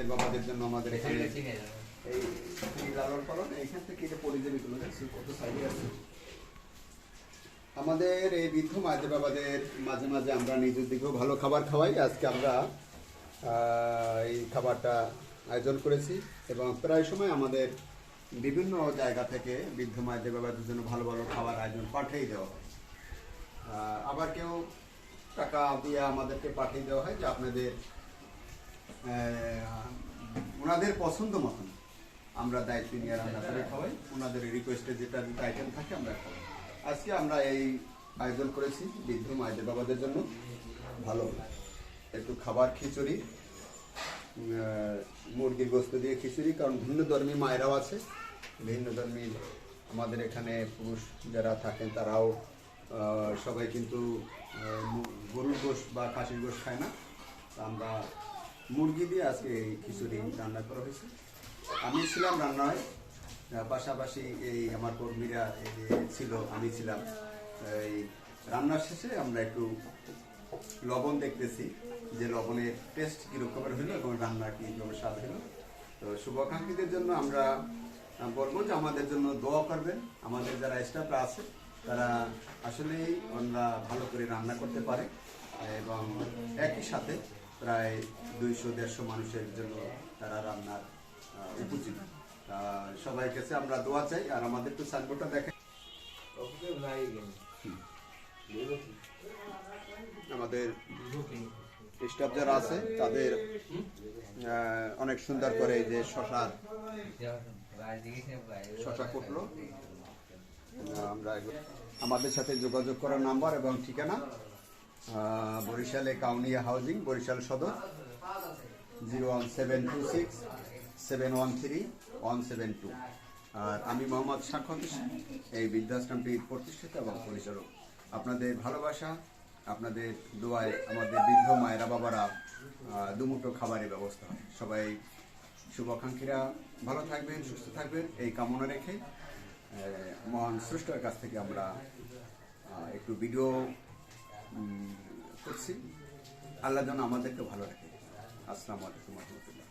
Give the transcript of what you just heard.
মায়েদের বাবাদের জন্য আমাদের এখানে এই থেকে এটা পরিজীবিগুলো দেখছি কত সাইডে আছে? আমাদের এই বৃদ্ধ মায়েদের বাবাদের মাঝে মাঝে আমরা ভালো খাবার খাওয়াই। আজকে আমরা এই খাবারটা আয়োজন করেছি এবং প্রায় সময় আমাদের বিভিন্ন জায়গা থেকে বৃদ্ধ মায়েদের বাবাদের জন্য ভালো ভালো খাবার আয়োজন পাঠিয়ে দেওয়া হয়। আহ, আবার কেউ টাকা দিয়ে আমাদেরকে পাঠিয়ে দেওয়া হয় যে আপনাদের ওনাদের পছন্দ মতন আমরা দায়িত্ব নিয়ে রান্না করে খাওয়াই। ওনাদের রিকোয়েস্টে যেটা আইটেম থাকে আমরা খাওয়াই। আজকে আমরা এই আয়োজন করেছি বৃদ্ধ মায়েদের বাবাদের জন্য। ভালো একটু খাবার খিচুড়ি মুরগির গোস্ত দিয়ে খিচুড়ি, কারণ ভিন্ন ধর্মী মায়েরাও আছে। ভিন্ন ধর্মী আমাদের এখানে পুরুষ যারা থাকেন তারাও সবাই কিন্তু গরুর গোশ বা খাসির গোশ খায় না। আমরা মুরগি দিয়ে আজকে এই খিচুড়ি রান্না করা হয়েছে। আমি ছিলাম রান্নায় পাশাপাশি এই আমার কর্মীরা ছিল, আমি ছিলাম, এই রান্নার শেষে আমরা একটু লবণ দেখতেছি, যে লবণের টেস্ট কিরকমের হলো এবং রান্না কি রকমের স্বাদ হলো। তো শুভাকাঙ্ক্ষীদের জন্য আমরা বলব যে আমাদের জন্য দোয়া করবেন। আমাদের যারা স্টাফরা আছে, তারা আসলেই ওনারা ভালো করে রান্না করতে পারে, এবং একই সাথে প্রায় দুইশো, দেড়শো মানুষের জন্য তারা রান্নার উপযোগী। সবাই কাছে আমরা দোয়া চাই, আর আমাদের তো সাইনবোর্ডটা দেখে আমাদের স্টাফ যারা আছে, তাদের অনেক সুন্দর করে যে শশা শশা কুটলো। আমরা আমাদের সাথে যোগাযোগ করার নাম্বার এবং ঠিকানা বরিশালে Kaunia housing, Barishal Sadar. Zero one seven two six, seven one three, one seven two. আর আমি মোহাম্মদ সাক্ষর এই বৃদ্ধাশ্রমটির প্রতিষ্ঠিত এবং পরিচালক। আপনাদের ভালোবাসা, আপনাদের দোয়ায় আমাদের বৃদ্ধ মায়েরা, বাবারা দুমুঠো খাবারের ব্যবস্থা হয়। সবাই শুভাকাঙ্ক্ষীরা ভালো থাকবেন, সুস্থ থাকবেন, এই কামনা রেখে মহান স্রষ্টার কাছ থেকে আমরা একটু ভিডিও করছি। আল্লাহ যেন আমাদেরকে ভালো রাখে। আসসালামু আলাইকুম রহমতুল্লাহ।